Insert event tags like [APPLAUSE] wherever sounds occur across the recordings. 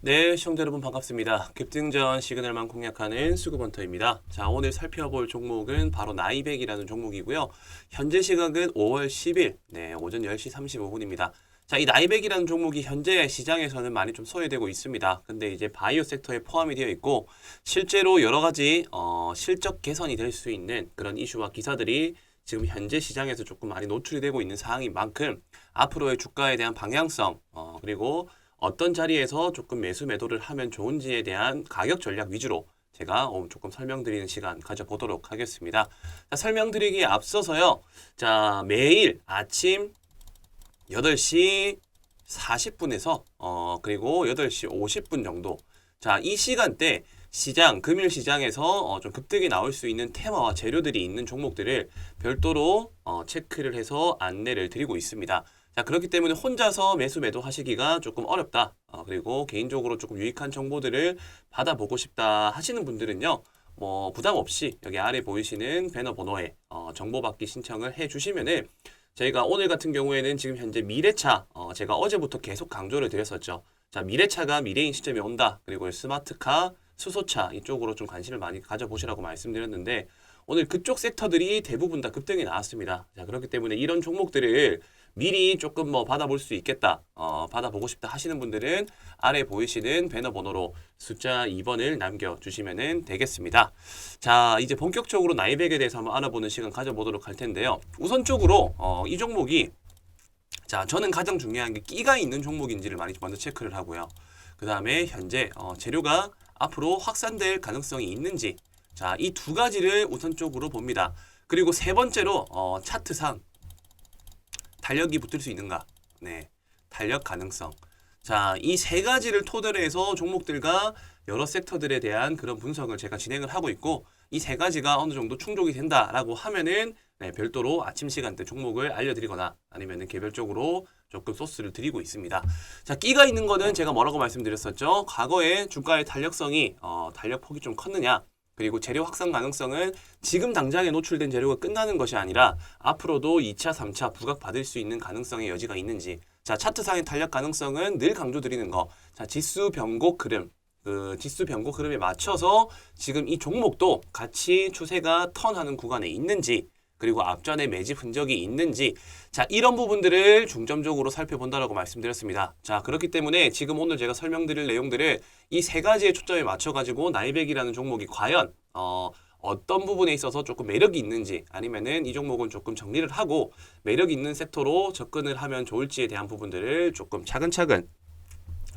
네, 시청자 여러분 반갑습니다. 급등전 시그널만 공략하는 수급원터입니다. 자, 오늘 살펴볼 종목은 바로 나이백이라는 종목이고요. 현재 시각은 5월 10일, 네, 오전 10시 35분입니다. 자, 이 나이백이라는 종목이 현재 시장에서는 많이 좀 소외되고 있습니다. 근데 이제 바이오 섹터에 포함이 되어 있고 실제로 여러 가지 어, 실적 개선이 될 수 있는 그런 이슈와 기사들이 지금 현재 시장에서 조금 많이 노출이 되고 있는 상황인 만큼 앞으로의 주가에 대한 방향성 어, 그리고 어떤 자리에서 조금 매수 매도를 하면 좋은지에 대한 가격 전략 위주로 제가 오늘 조금 설명드리는 시간 가져보도록 하겠습니다. 자, 설명드리기에 앞서서요. 자, 매일 아침 8시 40분에서 어 그리고 8시 50분 정도 자, 이 시간대 시장 금일 시장에서 어, 좀 급등이 나올 수 있는 테마와 재료들이 있는 종목들을 별도로 어, 체크를 해서 안내를 드리고 있습니다. 자, 그렇기 때문에 혼자서 매수 매도 하시기가 조금 어렵다. 어, 그리고 개인적으로 조금 유익한 정보들을 받아보고 싶다 하시는 분들은요. 뭐 부담 없이 여기 아래 보이시는 배너 번호에 어, 정보 받기 신청을 해 주시면은 저희가 오늘 같은 경우에는 지금 현재 미래차 어, 제가 어제부터 계속 강조를 드렸었죠. 자, 미래차가 미래인 시점이 온다. 그리고 스마트카, 수소차 이쪽으로 좀 관심을 많이 가져보시라고 말씀드렸는데 오늘 그쪽 섹터들이 대부분 다 급등이 나왔습니다. 자, 그렇기 때문에 이런 종목들을 미리 조금 뭐 받아볼 수 있겠다, 어, 받아보고 싶다 하시는 분들은 아래 보이시는 배너 번호로 숫자 2번을 남겨주시면 되겠습니다. 자, 이제 본격적으로 나이백에 대해서 한번 알아보는 시간 가져보도록 할 텐데요. 우선적으로 어, 이 종목이 자, 저는 가장 중요한 게 끼가 있는 종목인지를 많이 먼저 체크를 하고요. 그 다음에 현재 어, 재료가 앞으로 확산될 가능성이 있는지 자, 이 두 가지를 우선적으로 봅니다. 그리고 세 번째로 어, 차트상 달력이 붙을 수 있는가? 네. 달력 가능성. 자, 이 세 가지를 토대로 해서 종목들과 여러 섹터들에 대한 그런 분석을 제가 진행을 하고 있고 이 세 가지가 어느 정도 충족이 된다라고 하면은 네, 별도로 아침 시간 대 종목을 알려드리거나 아니면은 개별적으로 조금 소스를 드리고 있습니다. 자, 끼가 있는 거는 제가 뭐라고 말씀드렸었죠? 과거에 주가의 탄력성이 어, 탄력 폭이 좀 컸느냐? 그리고 재료 확산 가능성은 지금 당장에 노출된 재료가 끝나는 것이 아니라 앞으로도 2차, 3차 부각 받을 수 있는 가능성의 여지가 있는지. 자, 차트상의 탄력 가능성은 늘 강조드리는 거. 자, 지수 변곡 흐름. 그 지수 변곡 흐름에 맞춰서 지금 이 종목도 같이 추세가 턴하는 구간에 있는지 그리고 앞전에 매집 흔적이 있는지 자 이런 부분들을 중점적으로 살펴본다라고 말씀드렸습니다. 자 그렇기 때문에 지금 오늘 제가 설명드릴 내용들을 이 세 가지의 초점에 맞춰가지고 나이백이라는 종목이 과연 어, 어떤 부분에 있어서 조금 매력이 있는지 아니면은 이 종목은 조금 정리를 하고 매력 있는 섹터로 접근을 하면 좋을지에 대한 부분들을 조금 차근차근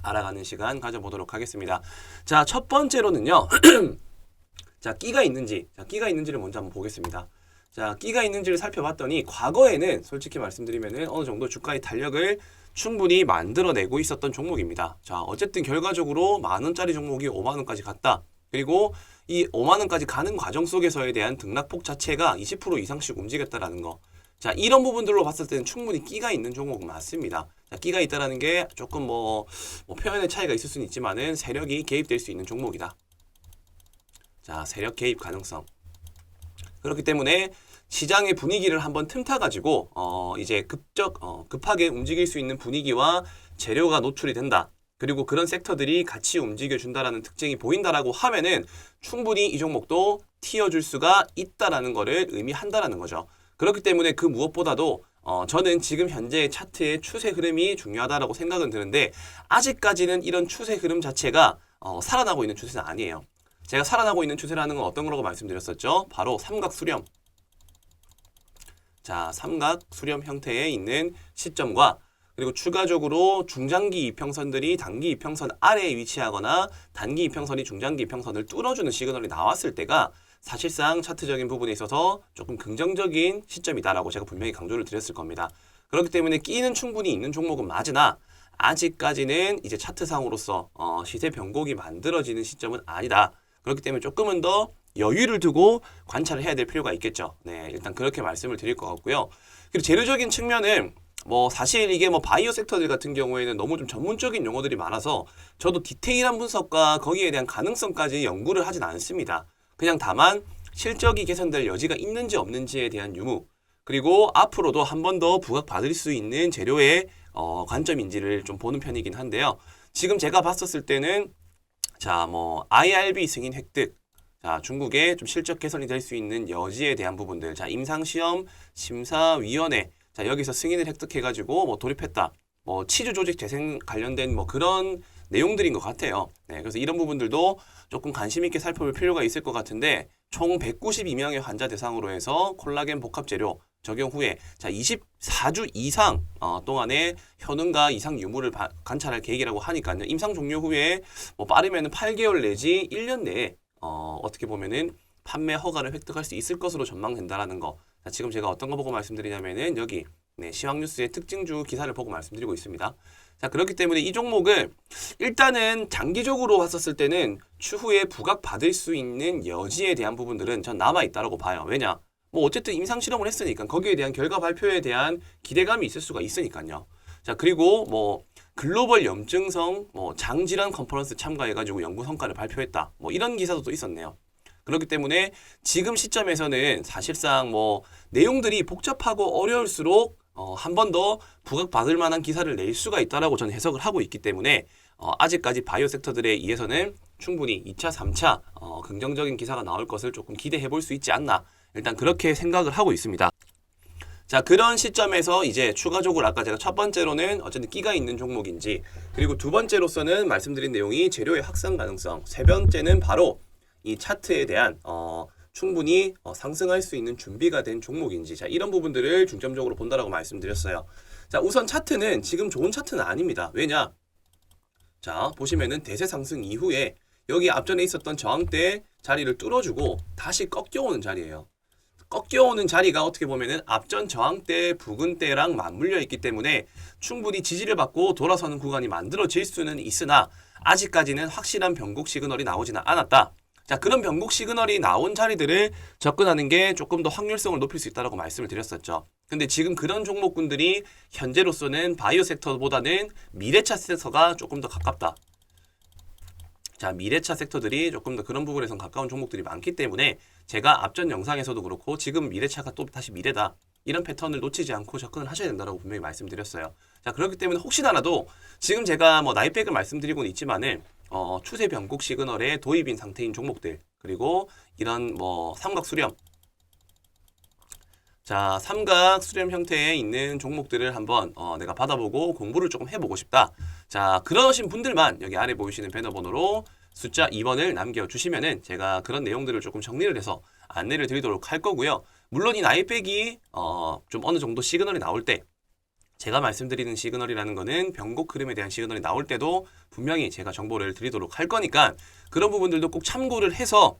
알아가는 시간 가져보도록 하겠습니다. 자 첫 번째로는요. [CLEARS THROAT] 자 끼가 있는지 자 끼가 있는지를 먼저 한번 보겠습니다. 자, 끼가 있는지를 살펴봤더니 과거에는 솔직히 말씀드리면은 어느 정도 주가의 탄력을 충분히 만들어내고 있었던 종목입니다. 자, 어쨌든 결과적으로 만 원짜리 종목이 5만 원까지 갔다. 그리고 이 5만 원까지 가는 과정 속에서에 대한 등락폭 자체가 20% 이상씩 움직였다라는 거. 자, 이런 부분들로 봤을 때는 충분히 끼가 있는 종목은 맞습니다. 자, 끼가 있다라는 게 조금 뭐, 뭐 표현의 차이가 있을 수는 있지만은 세력이 개입될 수 있는 종목이다. 자, 세력 개입 가능성. 그렇기 때문에 시장의 분위기를 한번 틈타 가지고 어 이제 급적 어 급하게 움직일 수 있는 분위기와 재료가 노출이 된다. 그리고 그런 섹터들이 같이 움직여 준다라는 특징이 보인다라고 하면은 충분히 이 종목도 튀어줄 수가 있다라는 거를 의미한다라는 거죠. 그렇기 때문에 그 무엇보다도 어, 저는 지금 현재 차트의 추세 흐름이 중요하다라고 생각은 드는데 아직까지는 이런 추세 흐름 자체가 어, 살아나고 있는 추세는 아니에요. 제가 살아나고 있는 추세라는 건 어떤 거라고 말씀드렸었죠? 바로 삼각 수렴. 자, 삼각 수렴 형태에 있는 시점과 그리고 추가적으로 중장기 이평선들이 단기 이평선 아래에 위치하거나 단기 이평선이 중장기 이평선을 뚫어주는 시그널이 나왔을 때가 사실상 차트적인 부분에 있어서 조금 긍정적인 시점이다라고 제가 분명히 강조를 드렸을 겁니다. 그렇기 때문에 끼는 충분히 있는 종목은 맞으나 아직까지는 이제 차트상으로서 어, 시세 변곡이 만들어지는 시점은 아니다. 그렇기 때문에 조금은 더 여유를 두고 관찰을 해야 될 필요가 있겠죠. 네, 일단 그렇게 말씀을 드릴 것 같고요. 그리고 재료적인 측면은 뭐 사실 이게 뭐 바이오 섹터들 같은 경우에는 너무 좀 전문적인 용어들이 많아서 저도 디테일한 분석과 거기에 대한 가능성까지 연구를 하진 않습니다. 그냥 다만 실적이 개선될 여지가 있는지 없는지에 대한 유무 그리고 앞으로도 한 번 더 부각받을 수 있는 재료의 어, 관점인지를 좀 보는 편이긴 한데요. 지금 제가 봤었을 때는 자, 뭐 IRB 승인 획득 자, 중국의 좀 실적 개선이 될 수 있는 여지에 대한 부분들. 자, 임상시험 심사위원회. 자, 여기서 승인을 획득해가지고 뭐 돌입했다. 뭐 치주 조직 재생 관련된 뭐 그런 내용들인 것 같아요. 네, 그래서 이런 부분들도 조금 관심 있게 살펴볼 필요가 있을 것 같은데 총 192명의 환자 대상으로 해서 콜라겐 복합 재료 적용 후에 자 24주 이상 어, 동안에 효능과 이상 유무를 바- 관찰할 계획이라고 하니까요. 임상 종료 후에 뭐 빠르면 8개월 내지 1년 내에 어, 어떻게 보면은 판매 허가를 획득할 수 있을 것으로 전망된다라는 거. 자, 지금 제가 어떤 거 보고 말씀드리냐면은 여기 네, 시황뉴스의 특징주 기사를 보고 말씀드리고 있습니다. 자, 그렇기 때문에 이 종목을 일단은 장기적으로 봤었을 때는 추후에 부각받을 수 있는 여지에 대한 부분들은 전 남아 있다라고 봐요. 왜냐? 뭐 어쨌든 임상 실험을 했으니까 거기에 대한 결과 발표에 대한 기대감이 있을 수가 있으니까요. 자, 그리고 뭐 글로벌 염증성 뭐 장질환 컨퍼런스 참가해가지고 연구 성과를 발표했다. 뭐 이런 기사도 또 있었네요. 그렇기 때문에 지금 시점에서는 사실상 뭐 내용들이 복잡하고 어려울수록 어, 한 번 더 부각받을 만한 기사를 낼 수가 있다라고 저는 해석을 하고 있기 때문에 어, 아직까지 바이오 섹터들에 의해서는 충분히 2차, 3차 어, 긍정적인 기사가 나올 것을 조금 기대해 볼 수 있지 않나 일단 그렇게 생각을 하고 있습니다. 자 그런 시점에서 이제 추가적으로 아까 제가 첫 번째로는 어쨌든 끼가 있는 종목인지 그리고 두 번째로서는 말씀드린 내용이 재료의 확산 가능성 세 번째는 바로 이 차트에 대한 어, 충분히 어, 상승할 수 있는 준비가 된 종목인지 자 이런 부분들을 중점적으로 본다라고 말씀드렸어요. 자 우선 차트는 지금 좋은 차트는 아닙니다. 왜냐? 자 보시면은 대세 상승 이후에 여기 앞전에 있었던 저항대 자리를 뚫어주고 다시 꺾여오는 자리예요. 꺾여오는 자리가 어떻게 보면은 앞전 저항대 부근대랑 맞물려 있기 때문에 충분히 지지를 받고 돌아서는 구간이 만들어질 수는 있으나 아직까지는 확실한 변곡 시그널이 나오지는 않았다. 자, 그런 변곡 시그널이 나온 자리들을 접근하는 게 조금 더 확률성을 높일 수 있다고 말씀을 드렸었죠. 근데 지금 그런 종목군들이 현재로서는 바이오 섹터보다는 미래차 섹터가 조금 더 가깝다. 자, 미래차 섹터들이 조금 더 그런 부분에선 가까운 종목들이 많기 때문에 제가 앞전 영상에서도 그렇고 지금 미래차가 또 다시 미래다. 이런 패턴을 놓치지 않고 접근을 하셔야 된다고 분명히 말씀드렸어요. 자, 그렇기 때문에 혹시나라도 지금 제가 뭐 나이백을 말씀드리고는 있지만은 어, 추세 변곡 시그널에 도입인 상태인 종목들 그리고 이런 뭐 삼각 수렴 자, 삼각 수렴 형태에 있는 종목들을 한번 어, 내가 받아보고 공부를 조금 해보고 싶다. 자, 그러신 분들만 여기 아래 보이시는 배너 번호로 숫자 2번을 남겨주시면은 제가 그런 내용들을 조금 정리를 해서 안내를 드리도록 할 거고요. 물론 이 나이백이 어, 좀 어느 정도 시그널이 나올 때 제가 말씀드리는 시그널이라는 거는 변곡 흐름에 대한 시그널이 나올 때도 분명히 제가 정보를 드리도록 할 거니까 그런 부분들도 꼭 참고를 해서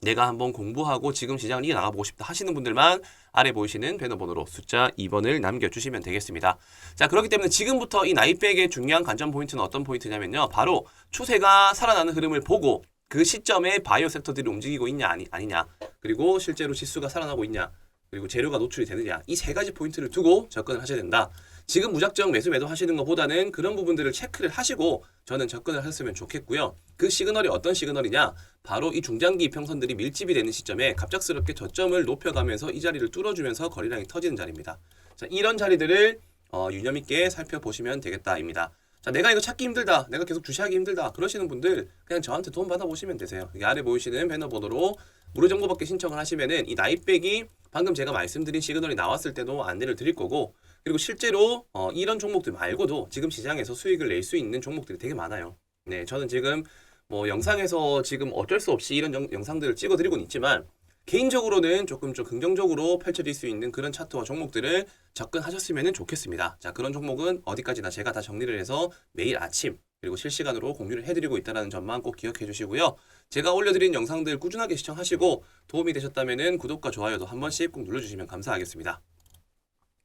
내가 한번 공부하고 지금 시장을 이겨나가보고 싶다 하시는 분들만 아래 보이시는 배너 번호로 숫자 2번을 남겨주시면 되겠습니다. 자, 그렇기 때문에 지금부터 이 나이백의 중요한 관전 포인트는 어떤 포인트냐면요. 바로 추세가 살아나는 흐름을 보고 그 시점에 바이오 섹터들이 움직이고 있냐 아니, 아니냐 그리고 실제로 지수가 살아나고 있냐 그리고 재료가 노출이 되느냐 이 세 가지 포인트를 두고 접근을 하셔야 된다. 지금 무작정 매수 매도 하시는 것보다는 그런 부분들을 체크를 하시고 저는 접근을 하셨으면 좋겠고요. 그 시그널이 어떤 시그널이냐? 바로 이 중장기 이평선들이 밀집이 되는 시점에 갑작스럽게 저점을 높여가면서 이 자리를 뚫어주면서 거래량이 터지는 자리입니다. 자, 이런 자리들을 어, 유념 있게 살펴보시면 되겠다입니다. 자, 내가 이거 찾기 힘들다. 내가 계속 주시하기 힘들다. 그러시는 분들 그냥 저한테 돈 받아보시면 되세요. 여기 아래 보이시는 배너 번호로 무료 정보 받기 신청을 하시면은 이 나이백이 방금 제가 말씀드린 시그널이 나왔을 때도 안내를 드릴 거고 그리고 실제로 어, 이런 종목들 말고도 지금 시장에서 수익을 낼 수 있는 종목들이 되게 많아요. 네, 저는 지금 뭐 영상에서 지금 어쩔 수 없이 이런 영, 영상들을 찍어드리고는 있지만 개인적으로는 조금 좀 긍정적으로 펼쳐질 수 있는 그런 차트와 종목들을 접근하셨으면 좋겠습니다. 자, 그런 종목은 어디까지나 제가 다 정리를 해서 매일 아침 그리고 실시간으로 공유를 해드리고 있다는 점만 꼭 기억해 주시고요. 제가 올려드린 영상들 꾸준하게 시청하시고 도움이 되셨다면 구독과 좋아요도 한 번씩 꼭 눌러주시면 감사하겠습니다.